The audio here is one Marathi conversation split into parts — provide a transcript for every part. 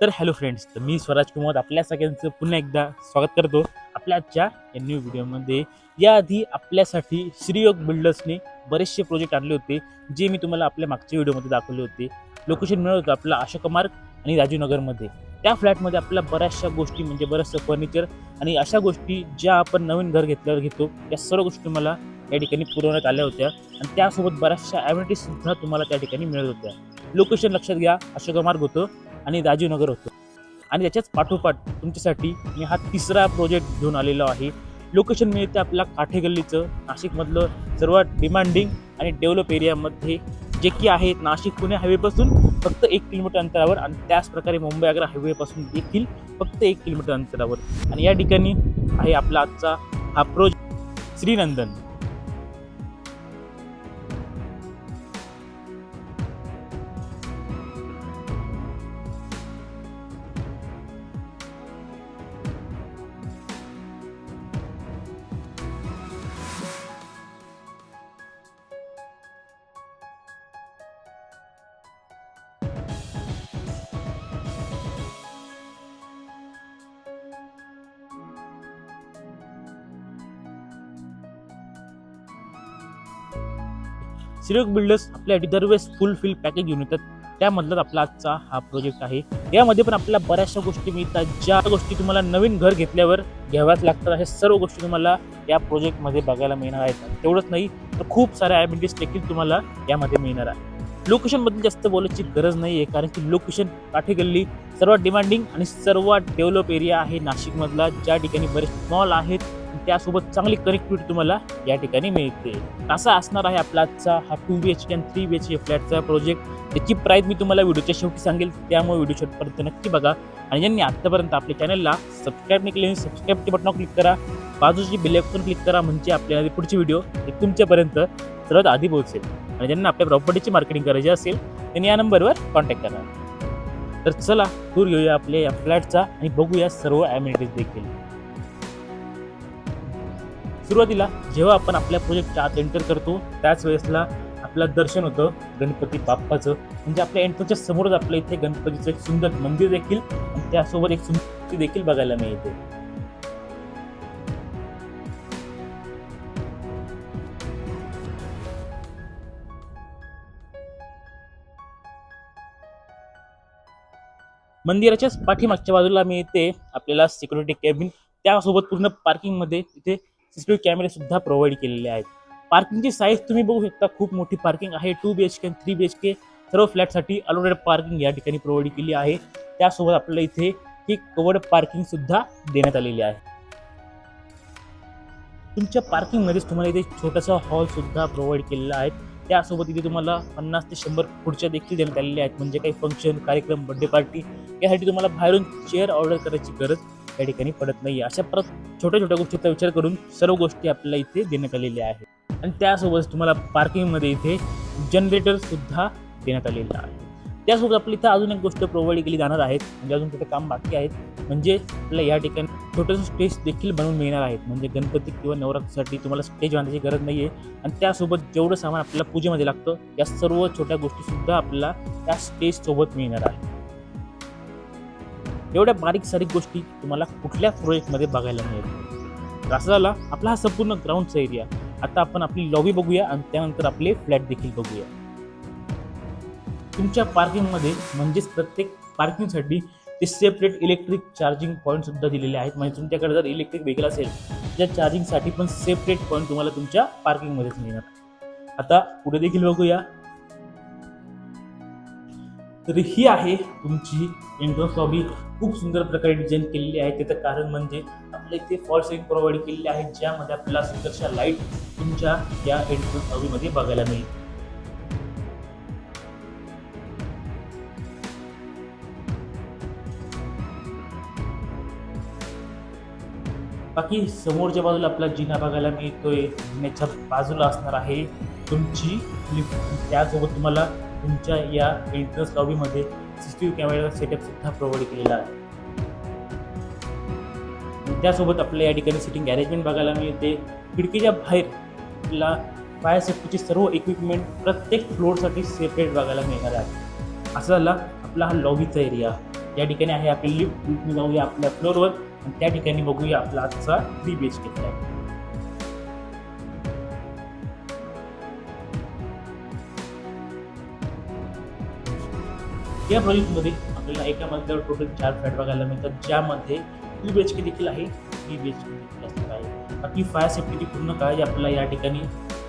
तर हॅलो फ्रेंड्स तर मी स्वराज कुमार आपल्या सगळ्यांचं पुन्हा एकदा स्वागत करतो आपल्या आजच्या या न्यू व्हिडिओमध्ये याआधी आपल्यासाठी श्रीयोग बिल्डर्सने बरेचसे प्रोजेक्ट आणले होते जे मी तुम्हाला आपल्या मागच्या व्हिडिओमध्ये दाखवले होते. लोकेशन मिळत होतं आपलं अशोक मार्ग आणि राजीवनगरमध्ये त्या फ्लॅटमध्ये आपल्याला बऱ्याचशा गोष्टी म्हणजे बरंचसं फर्निचर आणि अशा गोष्टी ज्या आपण नवीन घर घेतल्यावर घेतो या सर्व गोष्टी तुम्हाला या ठिकाणी पुरवण्यात आल्या होत्या. आणि त्यासोबत बऱ्याचशा ॲव्हिटीजसुद्धा तुम्हाला त्या ठिकाणी मिळत होत्या. लोकेशन लक्षात घ्या अशोक मार्ग होतं. आणि राजीवनगर होतं. आणि त्याच्याच पाठोपाठ तुमच्यासाठी मी हा तिसरा प्रोजेक्ट घेऊन आलेलो आहे. लोकेशन मिळते आपल्या काठे गल्लीचं नाशिकमधलं सर्वात डिमांडिंग आणि डेव्हलप एरियामध्ये जे की आहेत नाशिक पुणे हायवेपासून फक्त एक किलोमीटर अंतरावर आणि त्याचप्रकारे मुंबई आग्रा हायवेपासून देखील फक्त एक किलोमीटर अंतरावर. आणि या ठिकाणी आहे आपला आजचा हा प्रोजेक्ट श्रीनंदन. सिरक बिल्डर्स आपल्यासाठी दरवेळेस फुल फिल पॅकेज घेऊन येतात. त्यामधलाच आपला आजचा हा प्रोजेक्ट आहे. यामध्ये पण आपल्याला बऱ्याचशा गोष्टी मिळतात. ज्या गोष्टी तुम्हाला नवीन घर घेतल्यावर घ्याव्याच लागतात. अशा सर्व गोष्टी तुम्हाला या प्रोजेक्टमध्ये बघायला मिळणार आहेत. तेवढंच नाही तर खूप साऱ्या ॲबिलिटीज देखील तुम्हाला यामध्ये मिळणार आहे लोकेशनबद्दल जास्त बोलायची गरज नाही आहे कारण की लोकेशन काठी गल्ली सर्वात डिमांडिंग आणि सर्वात डेव्हलप एरिया आहे नाशिकमधला. ज्या ठिकाणी बरेच मॉल आहेत त्यासोबत चांगली कनेक्टिव्हिटी तुम्हाला या ठिकाणी मिळते. असा असणार आहे आपला आजचा हा टू बी एच के आणि थ्री बी एच के फ्लॅटचा प्रोजेक्ट त्याची प्राईस मी तुम्हाला व्हिडिओच्या शेवटी सांगेल त्यामुळे व्हिडिओ शेवटपर्यंत नक्की बघा. आणि ज्यांनी आत्तापर्यंत आपल्या चॅनलला सबस्क्राईब नाही केले सबस्क्राईबचे बटनावर क्लिक करा. बाजूची बिल क्लिक करा म्हणजे आपल्याला पुढची व्हिडिओ हे तुमच्यापर्यंत सर्वात आधी पोहोचेल. आणि ज्यांना आपल्या प्रॉपर्टीची मार्केटिंग करायची असेल त्यांनी या नंबरवर कॉन्टॅक्ट करा. तर चला टूर घेऊया आपल्या या फ्लॅटचा आणि बघूया सर्व ॲम्युनिटीज देखील. सुरुवातीला जेव्हा आपण आपल्या प्रोजेक्टच्या आत एंटर करतो त्याच वेळेसला आपलं दर्शन होतं गणपती बाप्पाचं. म्हणजे आपल्या एंटरच्या समोरच आपल्या इथे गणपतीचं एक सुंदर मंदिर देखील आणि त्यासोबत एक सुंदर देखील बघायला मिळते. मंदिराच्याच पाठीमागच्या बाजूला मिळते आपल्याला सिक्युरिटी कॅबिन त्यासोबत पूर्ण पार्किंगमध्ये इथे सीसीटीव्ही कॅमेरे सुद्धा प्रोव्हाइड केलेले आहेत. पार्किंगची साईज तुम्ही बघू शकता खूप मोठी पार्किंग आहे. Two B H K three B H K सर्व फ्लॅटसाठी अलोडेड पार्किंग या ठिकाणी प्रोव्हाइड केली आहे. त्यासोबत आपल्याला इथे ही कवर्ड पार्किंग सुद्धा देण्यात आलेली आहे. तुमच्या पार्किंगमध्येच तुम्हाला इथे छोटासा हॉल सुद्धा प्रोव्हाइड केलेला आहे. त्यासोबत इथे तुम्हाला पन्नास ते शंभर खुर्च्या देखील देण्यात आलेल्या आहेत. म्हणजे काही फंक्शन कार्यक्रम बर्थडे पार्टी यासाठी तुम्हाला बाहेरून चेअर ऑर्डर करायची गरज या ठिकाणी पडत नाही अशा परत छोट्या छोट्या गोष्टीचा विचार करून सर्व गोष्टी आपल्याला इथे देण्यात आलेल्या आहेत. आणि त्यासोबत तुम्हाला पार्किंगमध्ये इथे जनरेटरसुद्धा देण्यात आलेलं आहे. त्यासोबत आपल्या इथं अजून एक गोष्ट प्रोव्हाइड केली जाणार आहेत म्हणजे अजून तिथे काम बाकी आहेत. म्हणजे आपल्याला या ठिकाणी छोटंसं स्टेज देखील बनवून मिळणार आहेत. म्हणजे गणपती किंवा नवरात्रीसाठी तुम्हाला स्टेज बांधायची गरज नाही आहे आणि त्यासोबत जेवढं सामान आपल्याला पूजेमध्ये लागतं या सर्व छोट्या गोष्टीसुद्धा आपल्याला त्या स्टेजसोबत मिळणार आहे एवढ्या बारीक सारीक गोष्टी तुम्हाला कुठल्या प्रोजेक्टमध्ये बघायला मिळेल. असं झाला आपला हा संपूर्ण ग्राउंडचा एरिया आता आपण आपली लॉबी बघूया आणि त्यानंतर आपले फ्लॅट देखील बघूया. तुमच्या पार्किंगमध्ये म्हणजेच प्रत्येक पार्किंगसाठी ते सेपरेट इलेक्ट्रिक चार्जिंग पॉईंट सुद्धा दिलेले आहेत. म्हणजे तुमच्याकडे जर इलेक्ट्रिक व्हेकल असेल त्या चार्जिंगसाठी पण सेपरेट पॉईंट तुम्हाला तुमच्या पार्किंगमध्येच मिळणार. आता पुढे देखील बघूया. तर ही आहे तुमची एंट्रन्स लॉबी खूप सुंदर प्रकारे डिझाईन केलेली आहे. त्याचं कारण म्हणजे आपल्या इथे फॉल सिलिंग प्रोव्हाइड केलेली आहे ज्यामध्ये आपल्याला सुंदरशा लाइट तुमच्या या एंट्रन्स लॉबीमध्ये बघायला मिळेल. बाकी समोरच्या बाजूला आपला जिना बघायला मिळतोय जिन्याच्या बाजूला असणार आहे तुमची लिफ्ट त्यासोबत तुम्हाला तुमच्या या entrance लॉबीमध्ये C C T V camera सेटअपसुद्धा provide केलेला आहे. त्यासोबत आपल्याला या ठिकाणी सिटिंग अरेंजमेंट बघायला मिळते. खिडकीच्या बाहेर आपल्याला फायर सेफ्टीचे सर्व इक्विपमेंट प्रत्येक फ्लोअरसाठी सेपरेट बघायला मिळणार आहे. असं झाला आपला हा लॉबीचा एरिया या ठिकाणी आहे आपली लिफ्ट लिफ्टने जाऊया आपल्या फ्लोअरवर आणि त्या ठिकाणी बघूया आपला आजचा three B H K flat या प्रोजेक्टमध्ये आपल्याला एका मजल्यावर टोटल चार फ्लॅट बघायला मिळतात ज्यामध्ये टू बी एच के देखील आहे. थ्री बी एच के देखील असणार आहे. बाकी फायर सेफ्टीची पूर्ण काळजी आपल्याला या ठिकाणी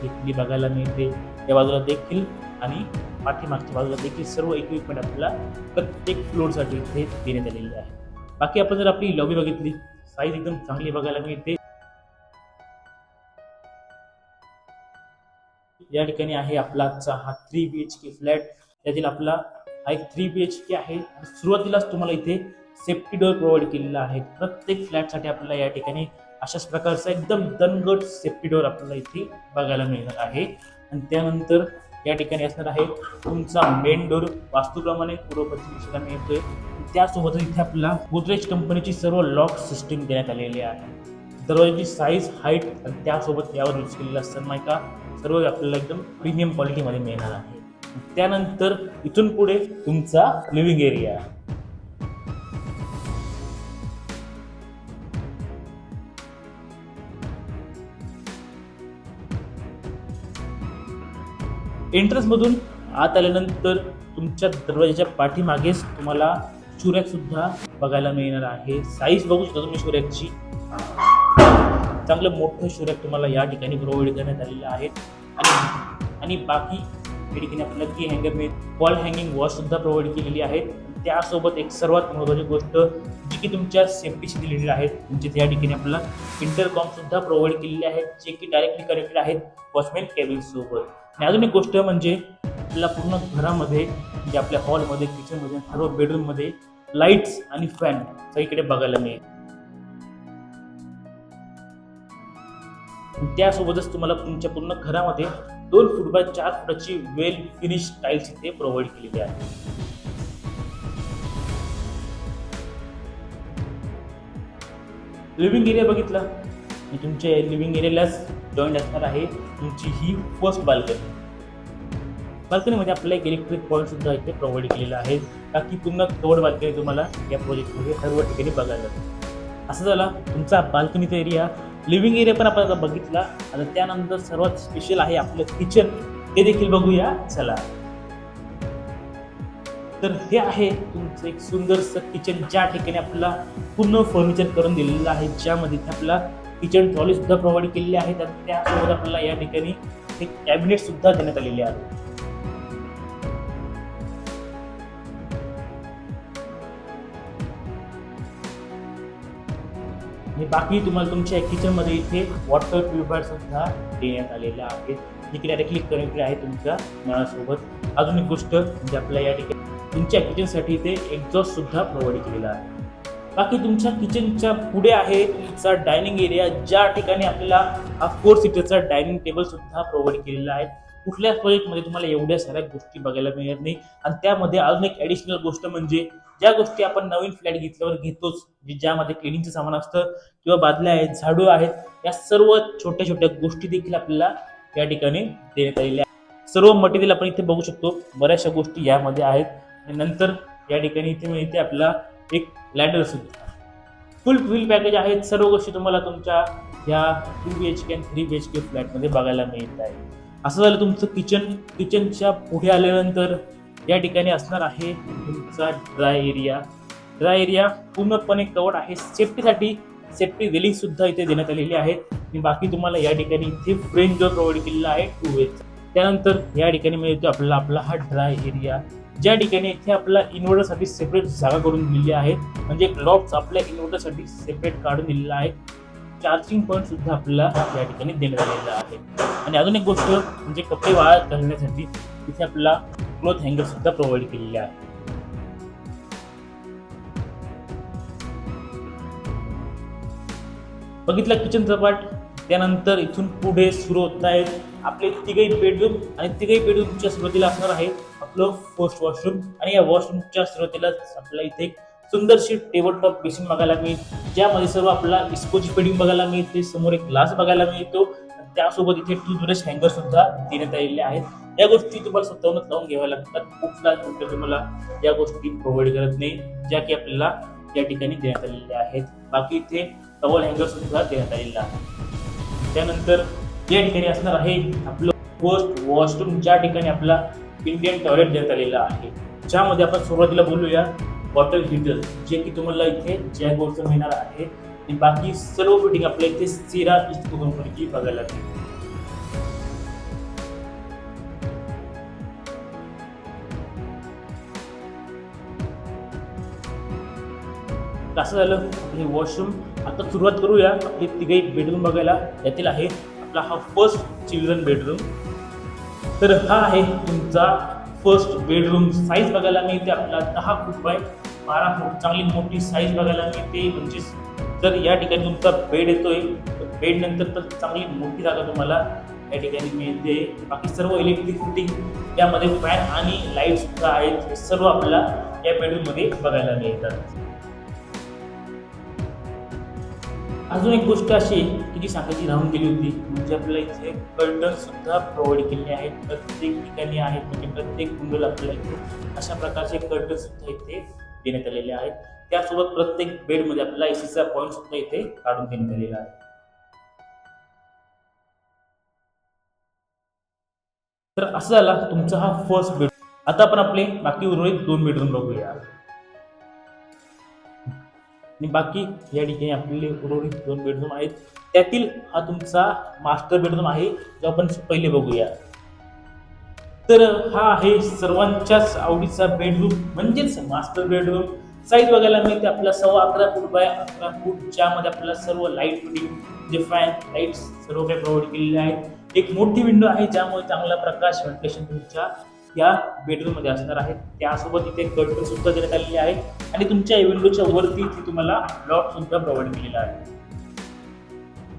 घेतली बघायला मिळते. या बाजूला देखील आणि पाठीमागच्या बाजूला देखील सर्व इक्विपमेंट आपल्याला प्रत्येक फ्लोरसाठी इथे देण्यात आलेली आहे. बाकी आपण जर आपली लॉबी बघितली साईज एकदम चांगली बघायला मिळते. या ठिकाणी आहे आपला आजचा हा three B H K flat त्यातील आपला हा एक थ्री बी एच के आहे. सुरुवातीलाच तुम्हाला इथे सेफ्टी डोअर प्रोव्हाइड केलेला आहे. प्रत्येक फ्लॅटसाठी आपल्याला या ठिकाणी अशाच प्रकारचा एकदम दणगट सेफ्टी डोअर आपल्याला इथे बघायला मिळणार आहे. आणि त्यानंतर या ठिकाणी असणार आहे तुमचा मेन डोर वास्तूप्रमाणे पूर्व पश्चिम दिशेला मिळतोय. त्यासोबतच इथे आपल्याला गोदरेज कंपनीची सर्व लॉक सिस्टीम देण्यात आलेली आहे. दरवाजाची साईज हाईट आणि त्यासोबत यावर यूज केलेला सनमायका सर्व आपल्याला एकदम प्रीमियम क्वालिटीमध्ये मिळणार आहे. त्यानंतर इथून पुढे तुमचा लिव्हिंग एरिया एंट्रन्स मधून आत आल्यानंतर तुमच्या दरवाजाच्या पाठीमागेच तुम्हाला शुरॅक सुद्धा बघायला मिळणार आहे. साईज बघू शकता तुम्ही शुरॅकची चांगलं मोठं शुरॅक तुम्हाला या ठिकाणी प्रोव्हाइड करण्यात आलेलं आहे. आणि आणि बाकी या ठिकाणी आपल्याला की हँगर मिळेल वॉल हँगिंग वॉचसुद्धा प्रोव्हाइड केलेली आहेत. त्यासोबत एक सर्वात महत्त्वाची गोष्ट जी की तुमच्या सेफ्टीशी दिलेली आहे म्हणजे त्या ठिकाणी आपल्याला इंटरकॉमसुद्धा प्रोव्हाइड केलेले आहेत जे की डायरेक्टली कनेक्टेड आहेत वॉचमॅन केबिन्ससोबत आणि अजून एक गोष्ट म्हणजे आपल्याला पूर्ण घरामध्ये म्हणजे आपल्या हॉलमध्ये किचनमध्ये सर्व बेडरूममध्ये लाईट्स आणि फॅन सगळीकडे बघायला मिळेल. त्यासोबतच तुम्हाला तुमच्या पूर्ण घरामध्ये दोन फूट बाय चार फुटाची वेल फिनिश टाईल्स इथे प्रोव्हाइड केलेली आहे. लिव्हिंग एरिया बघितला? आणि तुमच्या लिव्हिंग एरियालाच जॉईंट असणार आहे. तुमची ही फर्स्ट बाल्कनी बाल्कनीमध्ये आपल्याला एक इलेक्ट्रिक पॉईंट सुद्धा इथे प्रोव्हाइड केलेला आहे. बाकी पूर्ण कवड बाल्कनी तुम्हाला या प्रोजेक्टमध्ये सर्व ठिकाणी बघायला असं झाला तुमचा बाल्कनीचा एरिया लिव्हिंग एरिया पण आपण आता बघितला. आता त्यानंतर सर्वात स्पेशल आहे आपलं किचन ते देखील बघूया. चला. तर हे आहे तुमचं एक सुंदरसं किचन ज्या ठिकाणी आपल्याला पूर्ण फर्निचर करून दिलेलं आहे. ज्यामध्ये आपला किचन ट्रॉली सुद्धा प्रोव्हाइड केलेली आहे तर त्यासोबत आपल्याला या ठिकाणी एक कॅबिनेट सुद्धा देण्यात आलेले आहे. बाकी तुम्हाला तुमच्या किचनमध्ये इथे वॉटर प्युरिफायर सुद्धा देण्यात आलेल्या आहेत जे आता क्लिक कनेक्टेड आहे तुमच्या नळासोबत अजून एक गोष्ट म्हणजे आपल्या या ठिकाणी तुमच्या किचनसाठी इथे एक्झॉस्ट सुद्धा प्रोव्हाइड केलेला आहे. बाकी तुमच्या किचनच्या पुढे आहे तुमचा डायनिंग एरिया ज्या ठिकाणी आपल्याला हा फोर सीटरचा डायनिंग टेबल सुद्धा प्रोव्हाइड केलेला आहे. कुठल्याच प्रोजेक्टमध्ये तुम्हाला एवढ्या साऱ्या गोष्टी बघायला मिळत नाही. आणि त्यामध्ये अजून एक ॲडिशनल गोष्ट म्हणजे ज्या गोष्टी आपण नवीन फ्लॅट घेतल्यावर घेतोच ज्यामध्ये क्लिनिंगचं सामान असतं किंवा बादल्या आहेत झाडू आहेत या सर्व छोट्या छोट्या गोष्टी देखील आपल्याला या ठिकाणी देण्यात आलेल्या आहेत. सर्व मटेरियल आपण इथे बघू शकतो. बऱ्याचशा गोष्टी यामध्ये आहेत. आणि नंतर या ठिकाणी इथे मिळते आपला एक लॅडर सुद्धा. फुल फुल पॅकेज आहेत. सर्व गोष्टी तुम्हाला तुमच्या या टू बी एच के आणि थ्री बी एच के फ्लॅटमध्ये बघायला मिळत आहे असं झालं तुमचं किचन किचनच्या पुढे आल्यानंतर या ठिकाणी असणार आहे तुमचा ड्राय एरिया ड्राय एरिया पूर्णपणे कवर्ड आहे. सेफ्टीसाठी सेफ्टी रेलिंगसुद्धा इथे देण्यात आलेली आहे. आणि बाकी तुम्हाला या ठिकाणी इथे फ्रेंच डोर प्रोव्हाइड केलेला आहे टू वेज त्यानंतर या ठिकाणी मिळतो आपला आपला हा ड्राय एरिया ज्या ठिकाणी इथे आपला इन्व्हर्टरसाठी सेपरेट जागा करून दिलेली आहे. म्हणजे एक आपल्या इन्व्हर्टरसाठी सेपरेट काढून दिलेला आहे. चार्जिंग पॉईंट सुद्धा आपल्याला या ठिकाणी देण्यात आलेला आहे. आणि अजून एक गोष्ट म्हणजे कपडे वाळत घालण्यासाठी तिथे आपला क्लोथ हँगर सुद्धा प्रोव्हाइड केलेले आहे. बघितलं किचन चपाट त्यानंतर इथून पुढे सुरू होत आहेत आपले तिघही बेडरूम आणि तिघही बेडरूमच्या सुरुवातीला असणार आहे आपलं फर्स्ट वॉशरूम आणि या वॉशरूमच्या सुरुवातीला आपल्याला इथे सुंदरशी टेबल टॉप बेसिन बघायला मिळेल. ज्यामध्ये सर्व आपल्याला इस्कोची फिटिंग बघायला मिळते समोर एक ग्लास बघायला मिळतो. त्यासोबत इथे टू ब्रश हँगर सुद्धा देण्यात आलेले आहेत. या गोष्टी तुम्हाला स्वतःहूनच लावून घ्याव्या लागतात. कुठला तुम्हाला या गोष्टी प्रोव्हाइड करत नाही ज्या की आपल्याला या ठिकाणी देण्यात आलेल्या आहेत. बाकी इथे टॉवल हँगर सुद्धा देण्यात आलेला आहे. त्यानंतर या ठिकाणी असणार आहे आपलं पोस्ट वॉशरूम ज्या ठिकाणी आपला इंडियन टॉयलेट देण्यात आलेला आहे. ज्यामध्ये आपण सुरुवातीला बोलूया. वॉटर हीटर जे की तुम्हाला इथे जॅगवरचं मिळणार आहे. आणि बाकी सर्व फिटिंग आपल्या इथे सिरा इस्को कंपनीची बघायला मिळते असं झालं आपले वॉशरूम आता सुरुवात करूया. आपले तिघही बेडरूम बघायला यातील आहे. आपला हा फर्स्ट चिल्ड्रन बेडरूम तर हा आहे तुमचा फर्स्ट बेडरूम साईज बघायला मिळते. आपला दहा फूट बाय बारा फूट चांगली मोठी साईज बघायला मिळते. म्हणजे जर या ठिकाणी तुमचा बेड येतोय बेड नंतर तर चांगली मोठी जागा तुम्हाला या ठिकाणी मिळते. बाकी सर्व इलेक्ट्रिक फिटिंग यामध्ये फॅन आणि लाइट सुद्धा आहेत. हे सर्व आपल्याला या बेडरूममध्ये बघायला मिळतात. अजून एक गोष्ट अशी आहे की जी सांगायची राहून गेली होती म्हणजे आपल्याला इथे कर्टन सुद्धा प्रोव्हाइड केले आहेत. प्रत्येक ठिकाणी आहेत. म्हणजे प्रत्येक कुंडल आपल्याला इथे अशा प्रकारचे कर्टन सुद्धा इथे देण्यात आलेले आहेत. त्यासोबत प्रत्येक बेडमध्ये आपल्याला एसीचा पॉईंट सुद्धा इथे काढून देण्यात आलेला आहे. तर असं झाला तुमचा हा फर्स्ट बेड आता आपण आपले बाकी उर्वरित दोन बेडरूम बघूया. आणि बाकी या ठिकाणी आपले उर्वरित दोन बेडरूम आहेत. त्यातील हा तुमचा मास्टर बेडरूम आहे जो आपण पहिले बघूया. तर हा आहे सर्वांच्याच आवडीचा बेडरूम म्हणजेच मास्टर बेडरूम साईज बघायला मिळते आपला सव्वा अकरा फूट बाय अकरा फूट ज्यामध्ये आपल्याला सर्व लाइट फिटिंग जे फॅन लाईट्स सर्व काही प्रोव्हाइड केलेले आहेत. एक मोठी विंडो आहे ज्यामुळे चांगला प्रकाश व्हेंटिलेशन तुमच्या या बेडरूममध्ये असणार आहे. त्यासोबत इथे कर्टन सुद्धा देण्यात आलेले आहे. आणि तुमच्या विंडोच्या वरती इथे तुम्हाला लॉक सुद्धा प्रोव्हाइड केलेला आहे.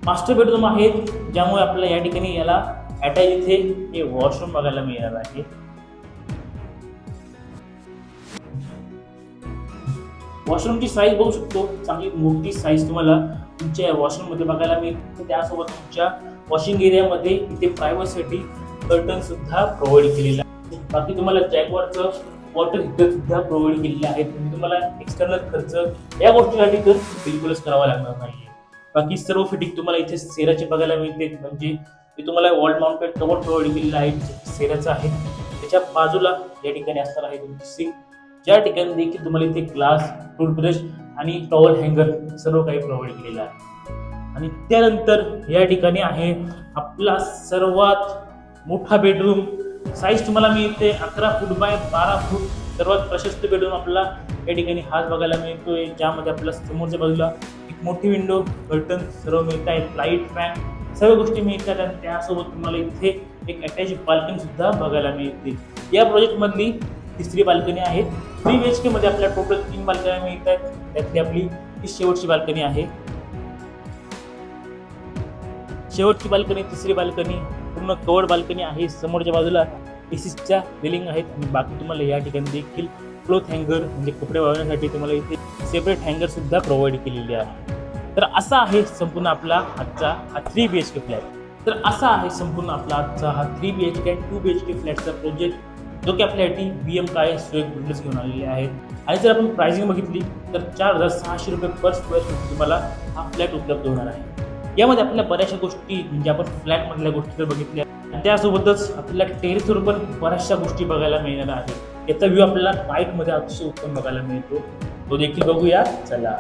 मास्टर बेडरूम आहे ज्यामुळे आपल्याला या ठिकाणी याला आता इथे हे वॉशरूम बघायला मिळणार आहे. वॉशरूमची साईज बघू शकतो. चांगली मोठी साईज तुम्हाला तुमच्या वॉशरूममध्ये बघायला मिळते त्यासोबत तुमच्या वॉशिंग एरियामध्ये इथे प्रायव्हसीसाठी कर्टन सुद्धा प्रोव्हाइड केलेलं आहे. बाकी तुम्हाला जॅकवरचं वॉटर हिटर सुद्धा प्रोव्हाइड केलेले आहेत तुम्हाला एक्सटर्नल खर्च या गोष्टीसाठी तर बिलकुलच करावा लागणार नाही बाकी सर्व फिटिंग तुम्हाला इथे सेराचे बघायला मिळते म्हणजे मी तुम्हाला वॉल माउंटेड डबल प्रोव्हाइड केलेलं आहे सेराचं आहे त्याच्या बाजूला या ठिकाणी असणार आहे तुमची सिंक ज्या ठिकाणी देखील तुम्हाला इथे ग्लास टूथब्रश आणि टॉवल हँगर सर्व काही प्रोव्हाइड केलेलं आहे. आणि त्यानंतर या ठिकाणी आहे आपला सर्वात मोठा बेडरूम साईज तुम्हाला मिळते अकरा फूट बाय बारा फूट सर्वात प्रशस्त बेडरूम आपला या ठिकाणी हाच बघायला मिळतोय. ज्यामध्ये आपल्या समोरच्या बाजूला एक मोठी विंडो कर्टन सर्व मिळत आहेत लाइट फॅन सर्व गोष्टी मिळतात आणि त्यासोबत तुम्हाला इथे एक अटॅच बाल्कनी सुद्धा बघायला मिळते. या प्रोजेक्टमधली तिसरी बाल्कनी आहे. थ्री बी एच के मध्ये आपल्या टोटल तीन बाल्कन्या मिळत आहेत त्यातली आपली ही शेवटची बाल्कनी आहे. शेवटची बाल्कनी तिसरी बाल्कनी पूर्ण कवर्ड बाल्कनी आहे. समोरच्या बाजूला एसीसच्या रेलिंग आहेत. आणि बाकी तुम्हाला या ठिकाणी देखील क्लोथ हँगर म्हणजे कपडे वाळवण्यासाठी तुम्हाला इथे सेपरेट हँगर सुद्धा प्रोव्हाइड केलेले आहे. तर असा आहे संपूर्ण आपला आजचा हा three B H K flat तर असा आहे संपूर्ण आपला आजचा हा थ्री बी एच के आणि टू बी एच के फ्लॅटचा प्रोजेक्ट जो की आपल्यासाठी बी एम काय स्वेग बिल्डर्स घेऊन आलेले आहेत आणि जर आपण प्राइसिंग बघितली तर चार हजार सहाशे रुपये पर स्क्वेअर फूट तुम्हाला हा फ्लॅट उपलब्ध होणार आहे. यामध्ये आपल्याला बऱ्याचशा गोष्टी म्हणजे आपण फ्लॅटमधल्या गोष्टी जर बघितल्या आणि त्यासोबतच आपल्याला टेरेसवर पण बऱ्याचशा गोष्टी बघायला मिळणार आहेत. याचा व्ह्यू आपल्याला बाईकमध्ये अतिशय उत्तम बघायला मिळतो. तो देखील बघूया. चला.